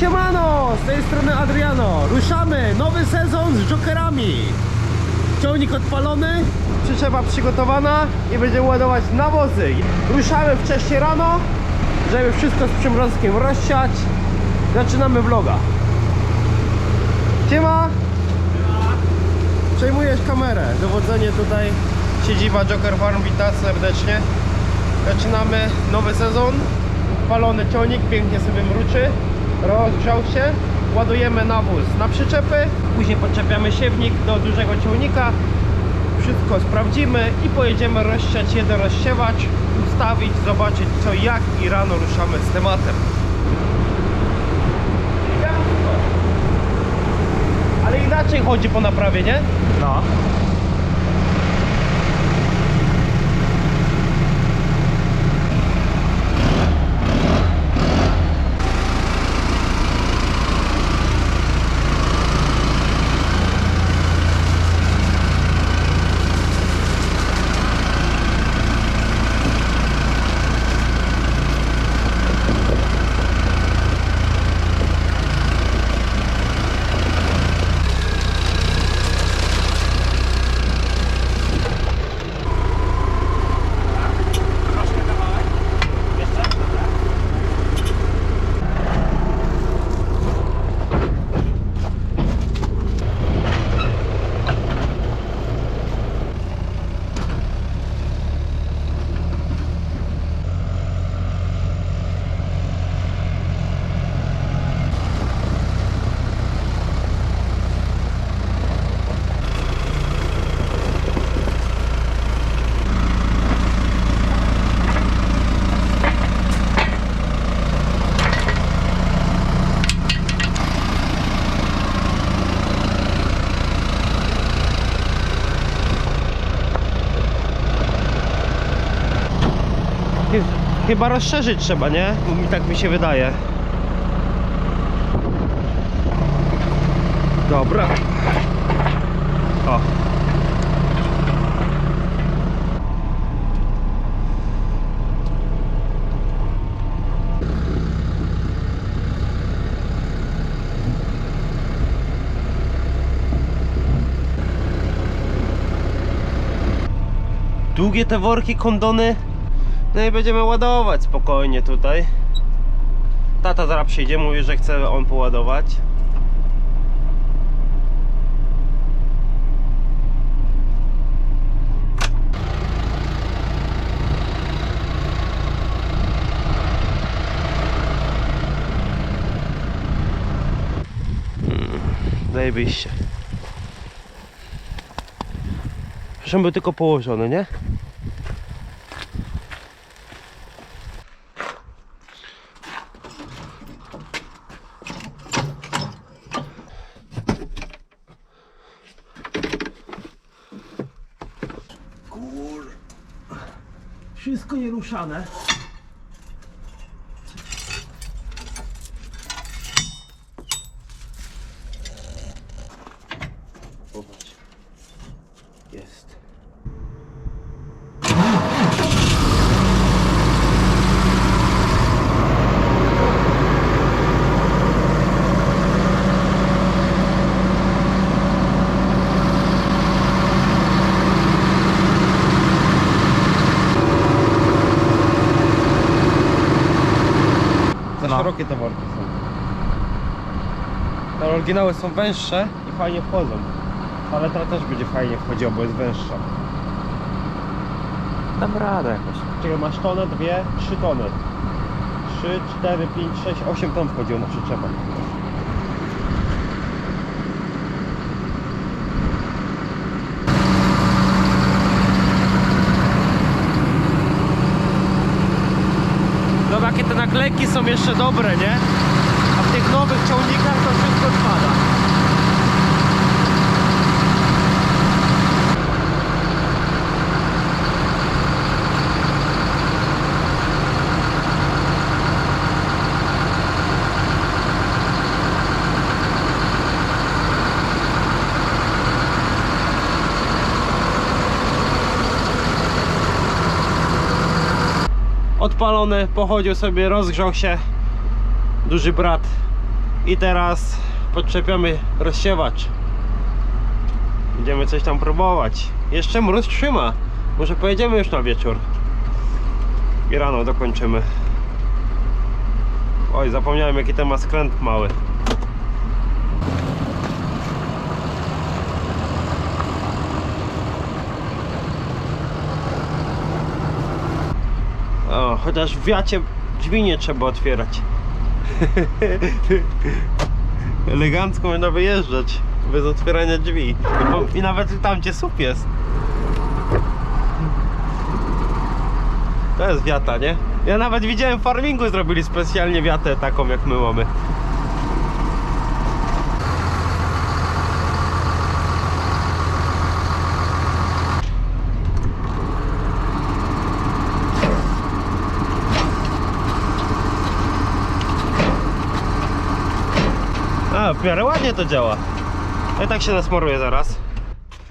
Siemano, z tej strony Adriano. Ruszamy, nowy sezon z jokerami. Ciągnik odpalony, przyczepa przygotowana i będziemy ładować nawozy. Ruszamy wcześniej rano, żeby wszystko z przymrozkiem rozsiać. Zaczynamy vloga. Siema! Przejmujesz kamerę. Dowodzenie tutaj siedziba Joker Farm. Witam serdecznie. Zaczynamy nowy sezon. Palony ciągnik, pięknie sobie mruczy. Rozgrzał się. Ładujemy nawóz na przyczepy. Później podczepiamy siewnik do dużego ciągnika. Wszystko sprawdzimy i pojedziemy rozsiać jeden rozsiewacz, ustawić, zobaczyć co jak i rano ruszamy z tematem. Ale inaczej chodzi po naprawie, nie? No. Troszkę kawałek. Jeszcze? Dobra. Chy- Chyba rozszerzyć trzeba, nie? Mi tak mi się wydaje. Dobra. O. Długie te worki, kondony. No i będziemy ładować spokojnie tutaj. Tata zaraz przyjdzie, mówi, że chce on poładować. Mm, Zajebiście. Żeby był tylko położony, nie? Kur... Wszystko nieruszane. Popatrz. Jest. Za No. szerokie te worki są. Te oryginały są węższe i fajnie wchodzą. Ale ta też będzie fajnie wchodziła, bo jest węższa. Dam radę jakoś. Czekaj, masz tonę, dwie, trzy tony. 3, 4, 5, 6, 8 ton wchodziło na przyczepę. Dobra, jakie te naklejki są jeszcze dobre, nie? Tych nowych ciągnikach to wszystko odpada. odpalony, pochodził sobie, rozgrzał się. Duży brat I teraz podczepiamy rozsiewacz. Będziemy coś tam próbować. Jeszcze mróz trzyma. Może pojedziemy już na wieczór. I rano dokończymy. Oj, zapomniałem jaki ten ma skręt mały. O, chociaż w wiacie drzwi nie trzeba otwierać. Elegancko można wyjeżdżać bez otwierania drzwi. I, nawet tam gdzie słup jest. To jest wiata, nie? Ja nawet widziałem w farmingu zrobili specjalnie wiatę taką jak my mamy. A, w miarę ładnie to działa. Ja tak się nasmaruję zaraz.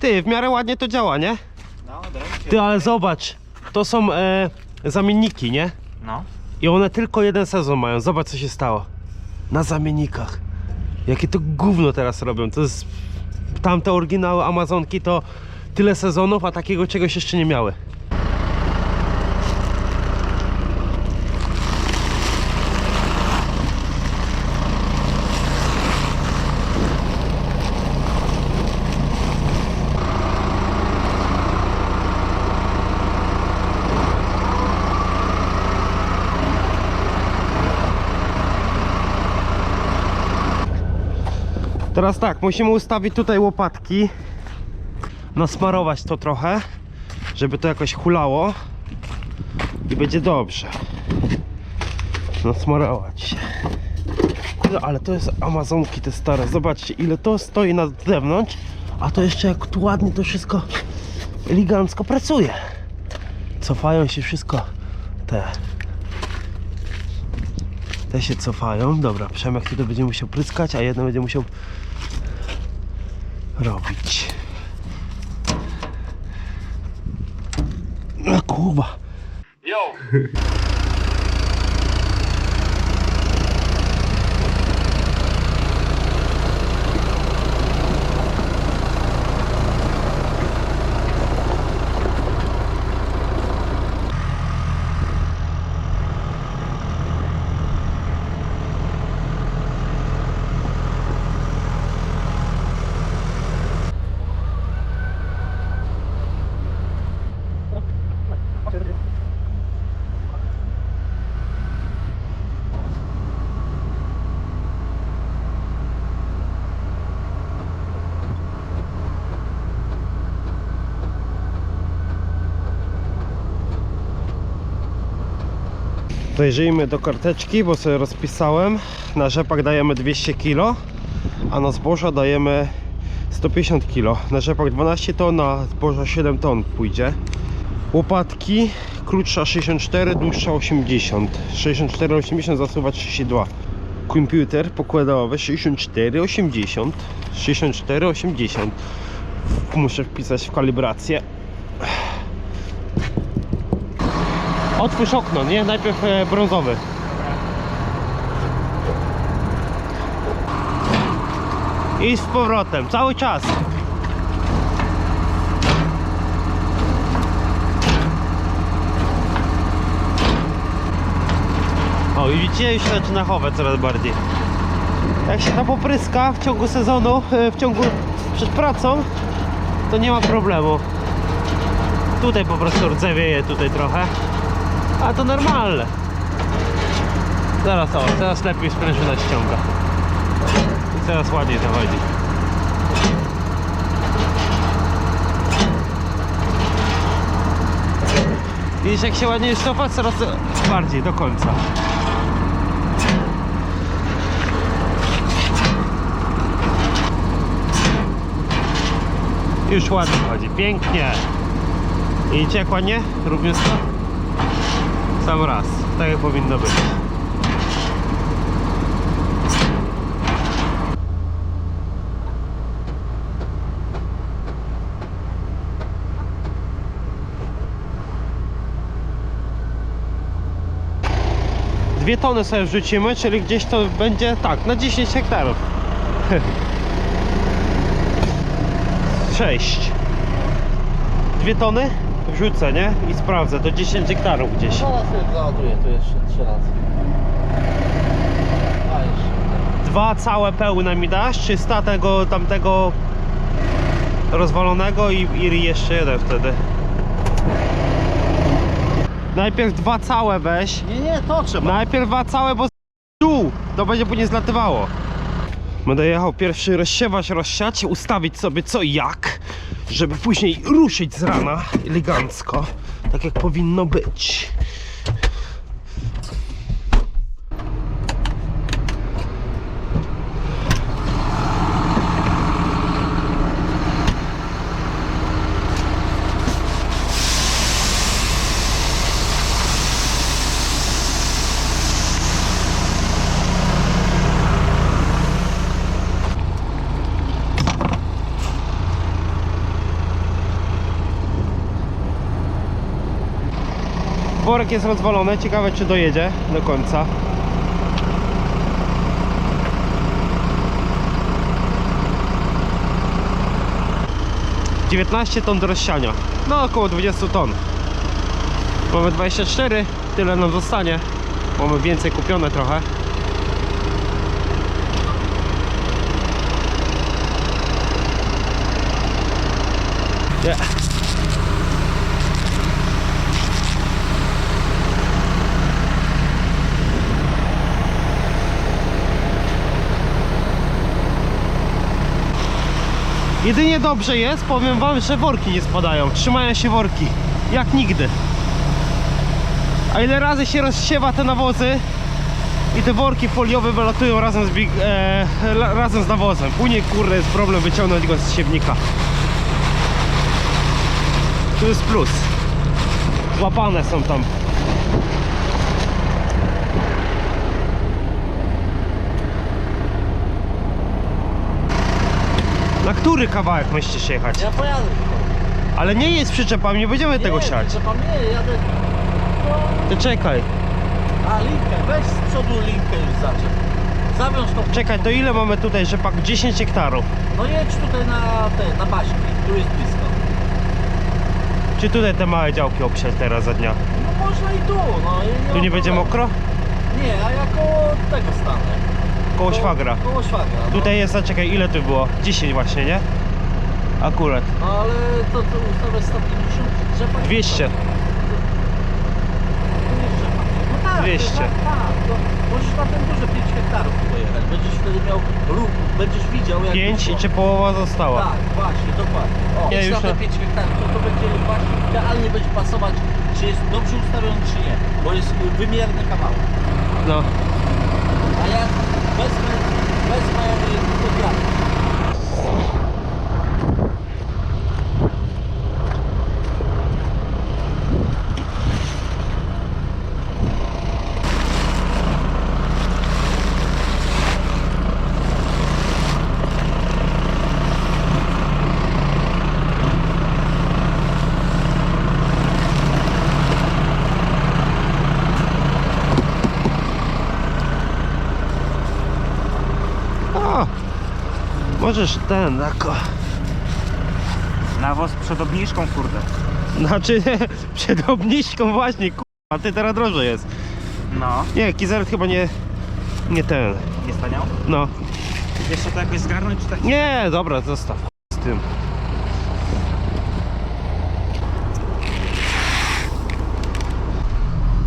Ty, w miarę ładnie to działa, nie? No. Ty, ale zobacz, to są e, zamienniki, nie? No. I one tylko jeden sezon mają. Zobacz co się stało. Na zamiennikach. Jakie to gówno teraz robią. To jest... Tamte oryginały Amazonki to tyle sezonów, a takiego czegoś jeszcze nie miały. Teraz tak, musimy ustawić tutaj łopatki. Nasmarować to trochę, żeby to jakoś hulało. I będzie dobrze. Nasmarować się. No, ale to jest Amazonki te stare. Zobaczcie ile to stoi na zewnątrz. A to jeszcze jak tu ładnie to wszystko elegancko pracuje. Cofają się wszystko te. Te się cofają. Dobra, Przemek tutaj będzie musiał pryskać, a jedno będzie musiał robić. No Kuba. Yo! Dojrzyjmy do karteczki, bo sobie rozpisałem. Na rzepak dajemy 200 kg, a na zboża dajemy 150 kg. Na rzepak 12 ton, na zboża 7 ton pójdzie. Łopatki, krótsza 64, dłuższa 80. 64,80 zasuwa 32. Komputer pokładowy 64,80. 64,80. Muszę wpisać w kalibrację. Otwórz okno, nie? Najpierw e, brązowy. I z powrotem, cały czas. O, i widzicie, już zaczyna chować coraz bardziej. Jak się to popryska w ciągu sezonu, e, w ciągu przed pracą, to nie ma problemu. Tutaj po prostu rdzewieje tutaj trochę. A to normalne. Zaraz o, teraz lepiej sprężyna ściąga. I teraz ładniej to chodzi. Widzisz jak się ładnie cofa? Coraz bardziej, do końca. Już ładnie chodzi, pięknie. Idzie jak ładnie? Również to? Sam raz, tak jak powinno być. Dwie tony sobie wrzucimy, czyli gdzieś to będzie tak, na 10 hektarów. 6. Dwie tony wrzucę, nie? I sprawdzę, to 10 hektarów gdzieś. Zaraz sobie załaduję tu jeszcze trzy razy. A jeszcze. Dwa całe pełne mi dasz, czy sta tego tamtego rozwalonego i, i jeszcze jeden wtedy. Najpierw dwa całe weź. Nie, nie, to trzeba. Najpierw dwa całe, bo z dół to będzie później zlatywało. Będę jechał pierwszy rozsiewać, rozsiać, ustawić sobie co i jak, żeby później ruszyć z rana elegancko, tak jak powinno być. Jest rozwalony, ciekawe czy dojedzie do końca. Dziewiętnaście ton do rozsiania. No około 20 ton. Mamy 24, tyle nam zostanie. Mamy więcej kupione trochę. Nie. Jedynie dobrze jest, powiem wam, że worki nie spadają. Trzymają się worki. Jak nigdy. A ile razy się rozsiewa te nawozy i te worki foliowe wylatują razem z, e, razem z nawozem. Później kurde jest problem wyciągnąć go z siewnika. Tu jest plus. Złapane są tam. Na który kawałek myślisz jechać? Ja pojadę tylko. Ale nie jest przyczepami, nie będziemy tego siać. Trzeba nie, jadę. To czekaj, A linkę, weź z przodu linkę już zaczep. Zawiąż to. czekaj, to ile mamy tutaj rzepak? 10 hektarów. No jedź tutaj na te, na baśki. Tu jest blisko. Czy tutaj te małe działki oprzeć teraz za dnia? No można i tu, no. i Tu nie będzie problemu. mokro? Nie, a ja koło tego stanę. Koło szwagra. Koło szwagra. No. Tutaj jest, a czekaj, ile tu było? 10 właśnie, nie? Akurat. No ale to, to ustawę 150 rzepak. 200. To nie rzepak. No tak, 200. Tak, tak. To możesz na ten duży 5 hektarów pojechać. Będziesz wtedy miał ruch, będziesz widział jak 5 i czy połowa została? Tak, właśnie, dokładnie. O, już na te na- 5 hektarów, to, to będzie właśnie idealnie będzie pasować, czy jest dobrze ustawiony, czy nie. Bo jest y, wymierny kawałek. No. A ja wezmę, wezmę y, fotografę. O! Możesz ten, jako... Nawóz przed obniżką, kurde. Znaczy, przed obniżką właśnie, a ty teraz drożej jest. No. Nie, Kizer chyba nie... Nie ten. Nie staniał? No. Jeszcze to jakoś zgarnąć, czy tak? Nie, dobra, zostaw z tym.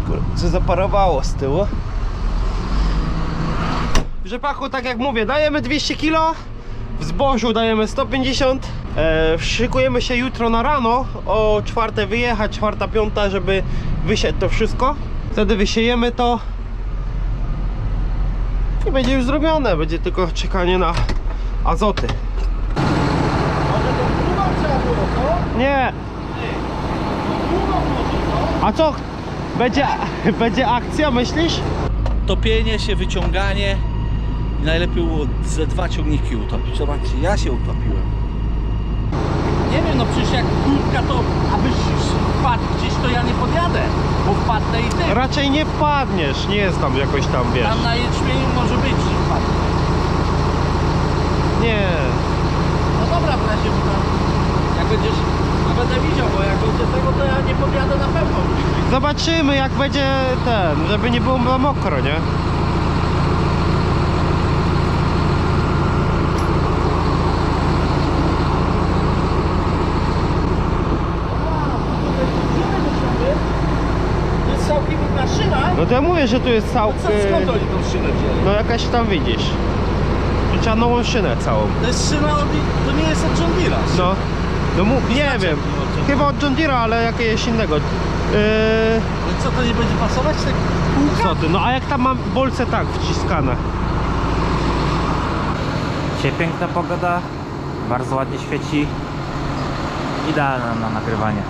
Kur- Co zaparowało z tyłu? Rzepaku, tak jak mówię, dajemy 200 kg, w zbożu dajemy 150. E, szykujemy się jutro na rano, o czwarte wyjechać, czwarta, piąta, żeby wysiać to wszystko. Wtedy wysiejemy to i będzie już zrobione, będzie tylko czekanie na azoty. Nie, a co? Będzie, będzie akcja, myślisz? Topienie się, wyciąganie. I najlepiej było ze dwa ciągniki utopić. Zobaczcie, ja się utopiłem. Nie wiem, no przecież jak kurtka to, abyś wpadł gdzieś, to ja nie podjadę, bo wpadnę i ty. Raczej nie wpadniesz, nie jest tam jakoś tam, wiesz. Tam na jęczmieniu może być, że wpadnę. Nie. No dobra, w razie bo tam, jak będziesz, no będę widział, bo jak będzie tego, to ja nie podjadę na pewno. Zobaczymy jak będzie ten, żeby nie było mokro, nie? To jest całkiem inna szyna. No to ja mówię, że tu jest cał... Co, skąd oni tą szynę wzięli? No jakaś tam widzisz. Tu trzeba nową szynę całą. To jest szyna, od, to nie jest od John Deere'a. No. No mu, nie Znaczy, wiem. od John Chyba od John Deere'a, ale jakiegoś innego. Yy, Ale co, to nie będzie pasować? Tak co ty? No a jak tam mam bolce tak wciskane. Dzisiaj piękna pogoda, bardzo ładnie świeci. Idealna na nagrywanie.